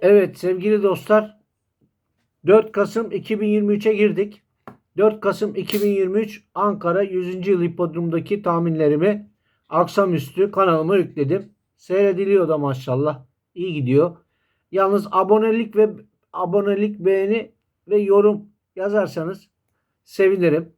Evet sevgili dostlar 4 Kasım 2023'e girdik. 4 Kasım 2023 Ankara 100. yıl hipodromdaki tahminlerimi akşamüstü kanalıma yükledim. Seyrediliyor da maşallah. İyi gidiyor. Yalnız abonelik ve abonelik beğeni ve yorum yazarsanız sevinirim.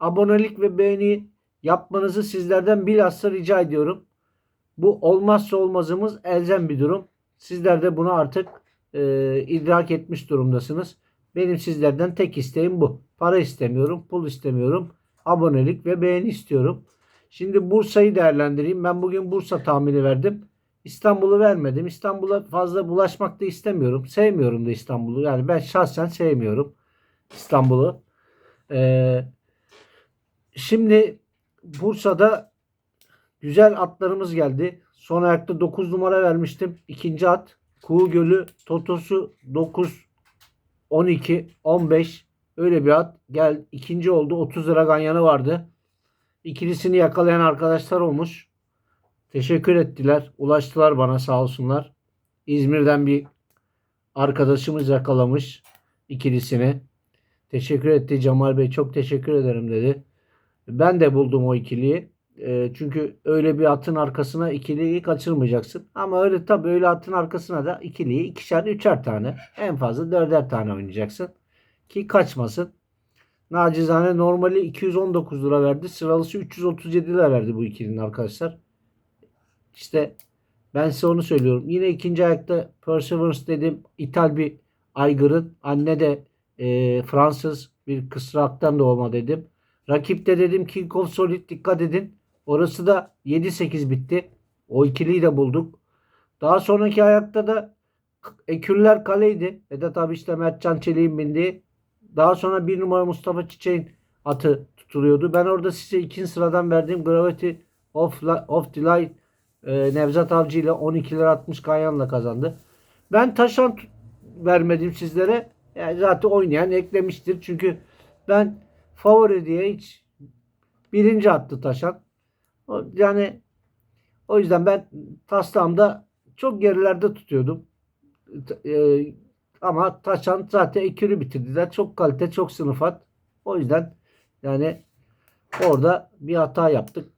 Abonelik ve beğeni yapmanızı sizlerden bilhassa rica ediyorum. Bu olmazsa olmazımız elzem bir durum. Sizler de bunu artık e, idrak etmiş durumdasınız. Benim sizlerden tek isteğim bu. Para istemiyorum, pul istemiyorum. Abonelik ve beğeni istiyorum. Şimdi Bursa'yı değerlendireyim. Ben bugün Bursa tahmini verdim. İstanbul'u vermedim. İstanbul'a fazla bulaşmak da istemiyorum. Sevmiyorum da İstanbul'u. Yani ben şahsen sevmiyorum İstanbul'u. Ee, şimdi Bursa'da güzel atlarımız geldi. Son ayakta 9 numara vermiştim. İkinci at Kuğu Gölü Totosu 9 12 15 öyle bir at. Gel ikinci oldu. 30 lira ganyanı vardı. İkilisini yakalayan arkadaşlar olmuş. Teşekkür ettiler. Ulaştılar bana sağ olsunlar. İzmir'den bir arkadaşımız yakalamış ikilisini. Teşekkür etti Cemal Bey. Çok teşekkür ederim dedi. Ben de buldum o ikiliyi. E, çünkü öyle bir atın arkasına ikiliyi kaçırmayacaksın. Ama öyle tabii öyle atın arkasına da ikiliyi ikişer üçer tane en fazla dörder tane oynayacaksın. Ki kaçmasın. Nacizane normali 219 lira verdi. Sıralısı 337 lira verdi bu ikilinin arkadaşlar. İşte ben size onu söylüyorum. Yine ikinci ayakta Perseverance dedim. İthal bir aygırın. Anne de e, Fransız bir kısraktan doğma dedim. Rakipte dedim King of Solid dikkat edin. Orası da 7-8 bitti. O ikiliyi de bulduk. Daha sonraki ayakta da Ekürler kaleydi. Vedat abi işte Mertcan Çelik'in bindiği. Daha sonra bir numara Mustafa Çiçek'in atı tutuluyordu. Ben orada size ikinci sıradan verdiğim Gravity of, of Delight e, Nevzat Avcı ile 12 lira 60 Ganyan'la kazandı. Ben taşan vermedim sizlere. Yani zaten oynayan eklemiştir. Çünkü ben favori diye hiç birinci attı taşan. Yani o yüzden ben taslağımda çok gerilerde tutuyordum. E, ama taşan zaten ekürü bitirdiler. Çok kalite, çok sınıfat. O yüzden yani orada bir hata yaptık.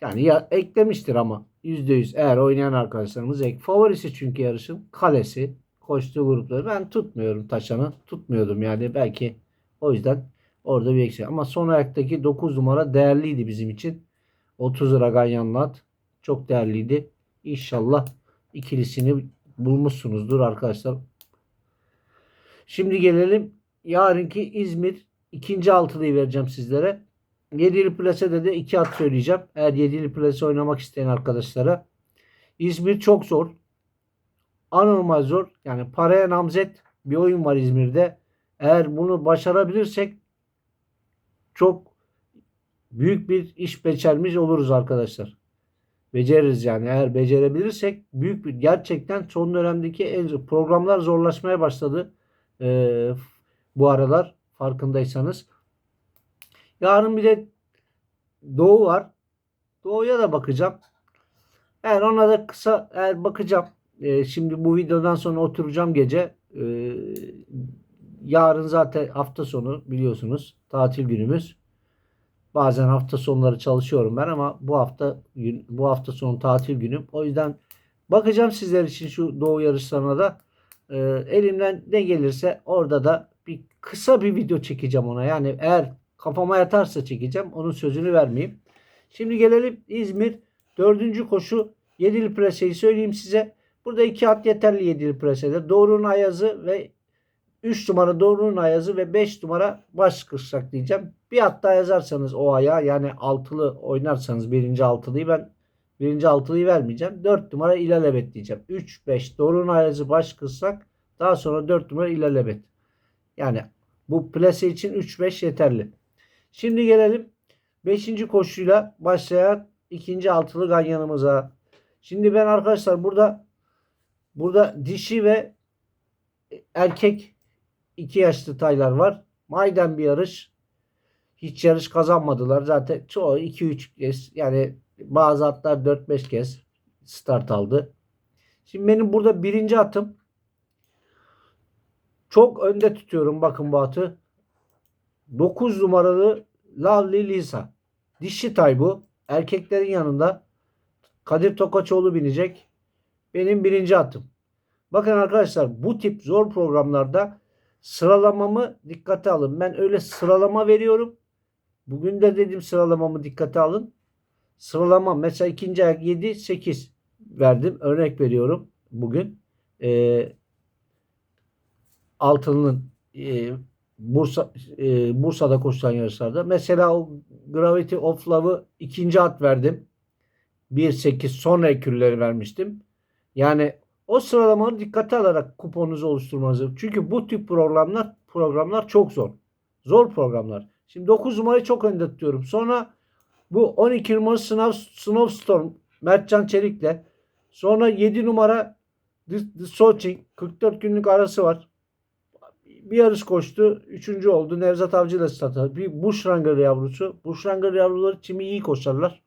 Yani ya, eklemiştir ama %100 eğer oynayan arkadaşlarımız ek. Favorisi çünkü yarışın kalesi, koştuğu grupları. Ben tutmuyorum taşanı. Tutmuyordum yani belki o yüzden orada bir eksik. Ama son ayaktaki 9 numara değerliydi bizim için. 30 lira ganyanlı at. Çok değerliydi. İnşallah ikilisini bulmuşsunuzdur arkadaşlar. Şimdi gelelim yarınki İzmir ikinci altılıyı vereceğim sizlere. Yedili plasede de iki at söyleyeceğim. Eğer yedili plase oynamak isteyen arkadaşlara. İzmir çok zor. Anormal zor. Yani paraya namzet bir oyun var İzmir'de. Eğer bunu başarabilirsek çok büyük bir iş becermiş oluruz arkadaşlar. Beceririz yani. Eğer becerebilirsek büyük bir gerçekten son dönemdeki en programlar zorlaşmaya başladı. Ee, bu aralar farkındaysanız. Yarın bir de Doğu var. Doğu'ya da bakacağım. Eğer ona da kısa eğer bakacağım. Ee, şimdi bu videodan sonra oturacağım gece. Ee, yarın zaten hafta sonu biliyorsunuz. Tatil günümüz. Bazen hafta sonları çalışıyorum ben ama bu hafta bu hafta sonu tatil günüm. O yüzden bakacağım sizler için şu doğu yarışlarına da. Ee, elimden ne gelirse orada da bir kısa bir video çekeceğim ona. Yani eğer kafama yatarsa çekeceğim. Onun sözünü vermeyeyim. Şimdi gelelim İzmir. Dördüncü koşu yedili preseyi söyleyeyim size. Burada iki at yeterli yedili presede. Doğru'nun Ayazı ve 3 numara Doğru'nun Ayazı ve 5 numara baş kırsak diyeceğim. Bir at daha yazarsanız o aya yani altılı oynarsanız birinci altılıyı ben birinci altılıyı vermeyeceğim. 4 numara İlelebet diyeceğim. 3, 5 Doğru'nun Ayazı baş kırsak daha sonra 4 numara İlelebet. Yani bu plase için 3-5 yeterli. Şimdi gelelim 5. koşuyla başlayan ikinci altılı ganyanımıza. Şimdi ben arkadaşlar burada burada dişi ve erkek iki yaşlı taylar var. Maydan bir yarış. Hiç yarış kazanmadılar. Zaten çoğu 2-3 kez yani bazı atlar 4-5 kez start aldı. Şimdi benim burada birinci atım Çok önde tutuyorum bakın bu atı. 9 numaralı Lovely Lisa. Dişi tay bu. Erkeklerin yanında. Kadir Tokaçoğlu binecek. Benim birinci atım. Bakın arkadaşlar bu tip zor programlarda sıralamamı dikkate alın. Ben öyle sıralama veriyorum. Bugün de dedim sıralamamı dikkate alın. Sıralama mesela ikinci ayak 7 8 verdim. Örnek veriyorum bugün. Ee, altının e, Bursa e, Bursa'da koşulan yarışlarda. Mesela o Gravity of Love'ı ikinci at verdim. 1-8 sonra ekürleri vermiştim. Yani o sıralamaları dikkate alarak kuponunuzu oluşturmanızı. Çünkü bu tip programlar programlar çok zor. Zor programlar. Şimdi 9 numarayı çok önde tutuyorum. Sonra bu 12 numara Sınav, Snowstorm Mertcan Çelik'le. Sonra 7 numara The, The Sochi 44 günlük arası var. Bir yarış koştu. Üçüncü oldu. Nevzat Avcı ile startladı. Bir Bushranger yavrusu. Bushranger yavruları çimi iyi koşarlar.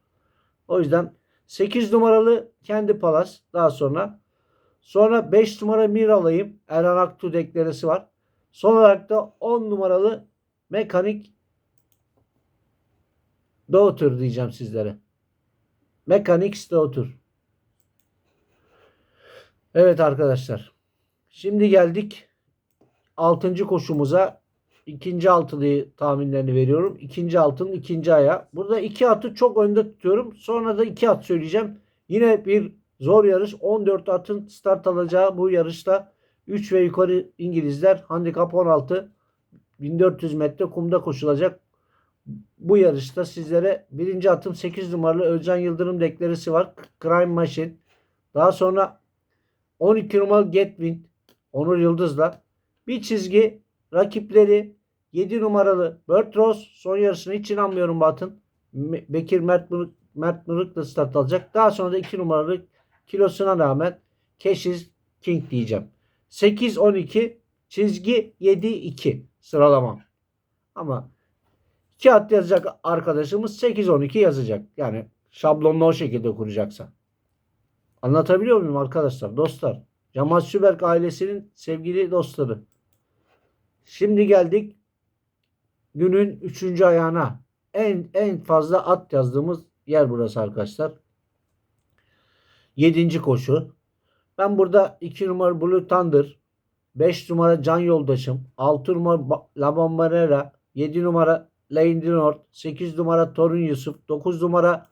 O yüzden 8 numaralı kendi palas daha sonra. Sonra 5 numara Miralay'ım. Erhan Aktu deklaresi var. Son olarak da 10 numaralı mekanik Daughter diyeceğim sizlere. Mechanics Daughter. Evet arkadaşlar. Şimdi geldik 6. koşumuza. İkinci altılıyı tahminlerini veriyorum. İkinci altının ikinci aya. Burada iki atı çok önde tutuyorum. Sonra da iki at söyleyeceğim. Yine bir zor yarış. 14 atın start alacağı bu yarışta 3 ve yukarı İngilizler. Handikap 16. 1400 metre kumda koşulacak. Bu yarışta sizlere birinci atım 8 numaralı Özcan Yıldırım deklaresi var. Crime Machine. Daha sonra 12 numaralı Getwind. Onur Yıldız'la. Bir çizgi rakipleri 7 numaralı Bert Ross. Son yarışına hiç inanmıyorum bu atın. Me- Bekir Mert Mırık, Mert start alacak. Daha sonra da 2 numaralı kilosuna rağmen Keşiz King diyeceğim. 8-12 çizgi 7-2 sıralamam. Ama kağıt yazacak arkadaşımız 8-12 yazacak. Yani şablonla o şekilde kuracaksa. Anlatabiliyor muyum arkadaşlar? Dostlar. Cemal Süberk ailesinin sevgili dostları. Şimdi geldik günün 3. ayağına. En en fazla at yazdığımız yer burası arkadaşlar. 7. koşu. Ben burada 2 numara Blue Thunder, 5 numara Can Yoldaşım, 6 numara La Bombonera, 7 numara Lane North, 8 numara Torun Yusuf, 9 numara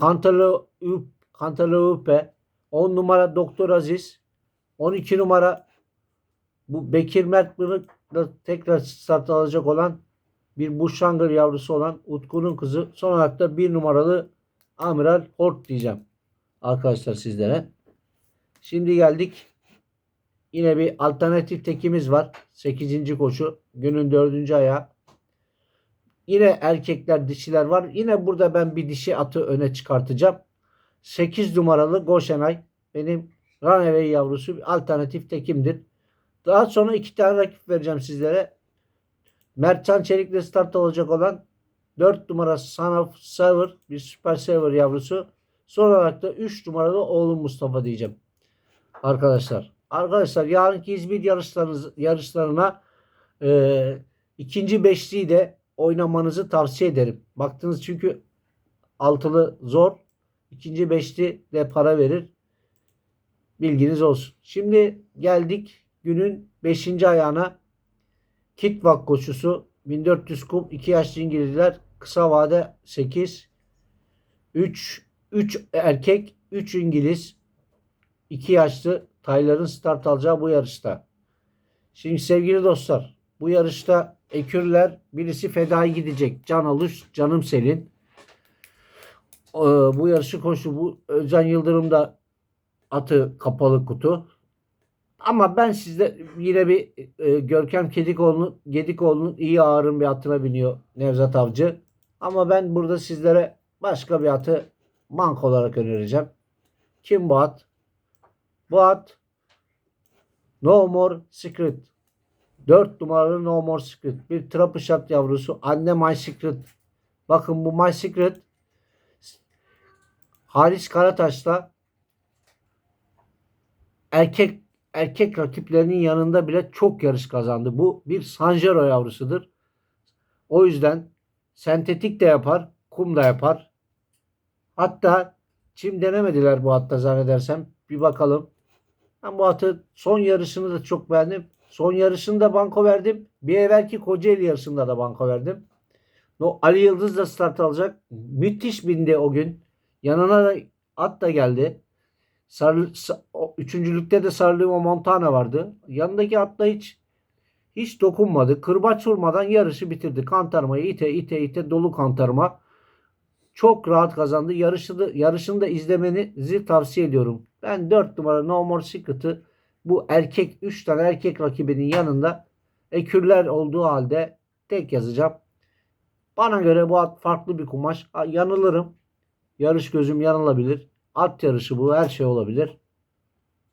Cantaloupe, Cantaloupe, 10 numara Doktor Aziz, 12 numara bu Bekir Mert Bırık'la tekrar start alacak olan bir Bushranger yavrusu olan Utku'nun kızı. Son olarak da 1 numaralı Amiral Hort diyeceğim arkadaşlar sizlere. Şimdi geldik. Yine bir alternatif tekimiz var. 8. koşu. Günün 4. ayağı. Yine erkekler dişiler var. Yine burada ben bir dişi atı öne çıkartacağım. 8 numaralı Goşenay. Benim Runaway yavrusu bir alternatif tekimdir. Daha sonra iki tane rakip vereceğim sizlere. Mertcan Çelik'le start olacak olan 4 numara Son of Saver bir Super Saver yavrusu. Son olarak da 3 numaralı oğlum Mustafa diyeceğim. Arkadaşlar. Arkadaşlar yarınki İzmir yarışlarınız, yarışlarına e, ikinci beşliği de oynamanızı tavsiye ederim. Baktınız çünkü altılı zor. İkinci beşli de para verir. Bilginiz olsun. Şimdi geldik günün 5. ayağına. Kitvak koşusu 1400 kum 2 yaşlı İngilizler kısa vade 8 3 3 erkek 3 İngiliz 2 yaşlı tayların start alacağı bu yarışta. Şimdi sevgili dostlar bu yarışta ekürler birisi fedai gidecek. Can Alış, Canım Selin. Ee, bu yarışı koşu bu Özcan Yıldırım da atı kapalı kutu. Ama ben sizde yine bir e, Görkem Kedikoğlu'nun Gedikoğlu'nun iyi ağırın bir atına biniyor Nevzat Avcı. Ama ben burada sizlere başka bir atı bank olarak önereceğim. Kim bu at? Bu at No More Secret. 4 numaralı No More Secret. Bir trapı şat yavrusu. Anne My Secret. Bakın bu My Secret Halis Karataş'ta erkek erkek rakiplerinin yanında bile çok yarış kazandı. Bu bir Sanjaro yavrusudur. O yüzden sentetik de yapar, kum da yapar. Hatta çim denemediler bu hatta zannedersem. Bir bakalım. Ben bu atı son yarışını da çok beğendim. Son yarışında banko verdim. Bir evvelki Kocaeli yarışında da banko verdim. O Ali Yıldız da start alacak. Müthiş bindi o gün. Yanına da at da geldi. Sarı, sa- o üçüncülükte de Sarlimo Montana vardı. Yanındaki atla hiç hiç dokunmadı. Kırbaç vurmadan yarışı bitirdi. Kantarmayı ite ite ite dolu kantarma. Çok rahat kazandı. Yarışı da, yarışını da izlemenizi tavsiye ediyorum. Ben 4 numara No More Secret'ı bu erkek 3 tane erkek rakibinin yanında ekürler olduğu halde tek yazacağım. Bana göre bu at farklı bir kumaş. Yanılırım. Yarış gözüm yanılabilir. At yarışı bu her şey olabilir.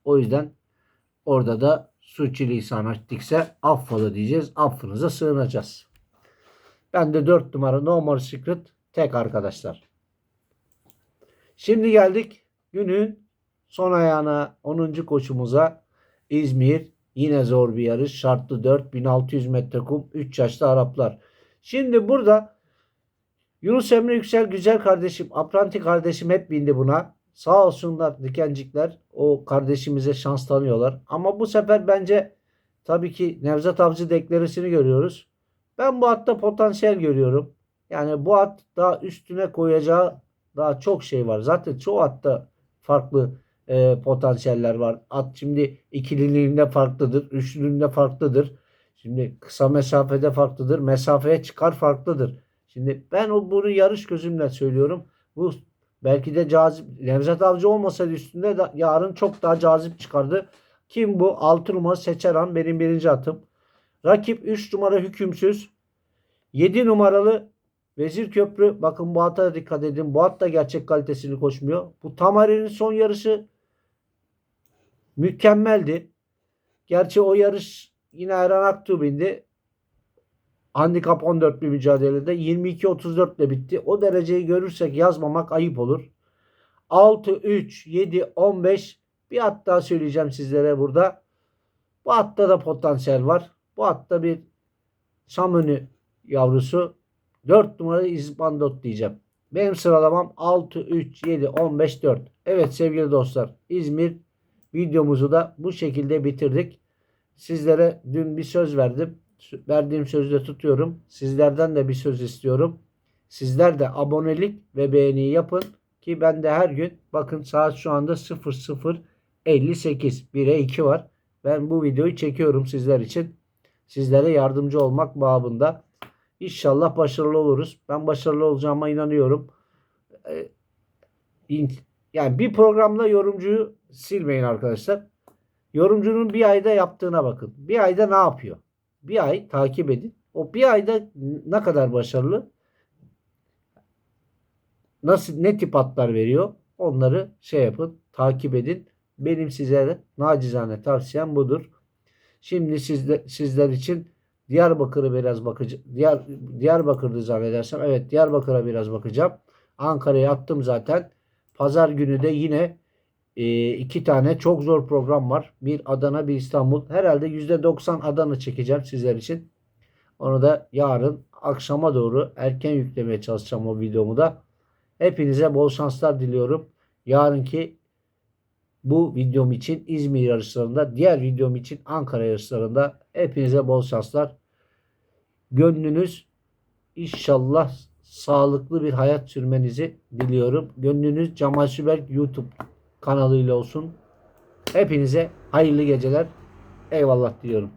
O yüzden orada da suçilisan ettikse affola diyeceğiz. Affınıza sığınacağız. Ben de 4 numara No More Secret tek arkadaşlar. Şimdi geldik günün son ayağına 10. koşumuza İzmir. Yine zor bir yarış. Şartlı 4 1600 metre kum 3 yaşlı Araplar. Şimdi burada Yunus Emre Yüksel güzel kardeşim, Apranti kardeşim hep bindi buna. Sağ olsunlar dikencikler. O kardeşimize şans tanıyorlar. Ama bu sefer bence tabii ki Nevzat Avcı deklaresini görüyoruz. Ben bu atta potansiyel görüyorum. Yani bu at daha üstüne koyacağı daha çok şey var. Zaten çoğu atta farklı e, potansiyeller var. At şimdi ikililiğinde farklıdır. Üçlülüğünde farklıdır. Şimdi kısa mesafede farklıdır. Mesafeye çıkar farklıdır. Şimdi ben o bunu yarış gözümle söylüyorum. Bu belki de cazip. Nevzat Avcı olmasaydı üstünde da yarın çok daha cazip çıkardı. Kim bu? 6 numara Seçeran benim birinci atım. Rakip 3 numara Hükümsüz. 7 numaralı Vezir Köprü. Bakın bu ata dikkat edin. Bu at da gerçek kalitesini koşmuyor. Bu Tamari'nin son yarışı mükemmeldi. Gerçi o yarış yine Erhan Aktuğ bindi. Handikap 14 bir mücadelede 22-34 ile bitti. O dereceyi görürsek yazmamak ayıp olur. 6, 3, 7, 15 bir at daha söyleyeceğim sizlere burada. Bu atta da potansiyel var. Bu atta bir Samönü yavrusu 4 numara İzbandot diyeceğim. Benim sıralamam 6, 3, 7, 15, 4. Evet sevgili dostlar İzmir videomuzu da bu şekilde bitirdik. Sizlere dün bir söz verdim. Verdiğim sözü de tutuyorum. Sizlerden de bir söz istiyorum. Sizler de abonelik ve beğeni yapın ki ben de her gün bakın saat şu anda 00.58 1'e 2 var. Ben bu videoyu çekiyorum sizler için. Sizlere yardımcı olmak babında. İnşallah başarılı oluruz. Ben başarılı olacağıma inanıyorum. Ee, Yani bir programda yorumcuyu silmeyin arkadaşlar. Yorumcunun bir ayda yaptığına bakın. Bir ayda ne yapıyor? Bir ay takip edin. O bir ayda ne kadar başarılı? Nasıl ne tip atlar veriyor? Onları şey yapın, takip edin. Benim size nacizane tavsiyem budur. Şimdi sizde, sizler için Diyarbakır'ı biraz bakacağım. Diyar, Diyarbakır'dı zannedersem. Evet Diyarbakır'a biraz bakacağım. Ankara'ya attım zaten. Pazar günü de yine e, iki tane çok zor program var. Bir Adana bir İstanbul. Herhalde %90 Adana çekeceğim sizler için. Onu da yarın akşama doğru erken yüklemeye çalışacağım o videomu da. Hepinize bol şanslar diliyorum. Yarınki bu videom için İzmir yarışlarında, diğer videom için Ankara yarışlarında hepinize bol şanslar. Gönlünüz inşallah sağlıklı bir hayat sürmenizi diliyorum. Gönlünüz Cemal Süberk YouTube kanalıyla olsun. Hepinize hayırlı geceler. Eyvallah diliyorum.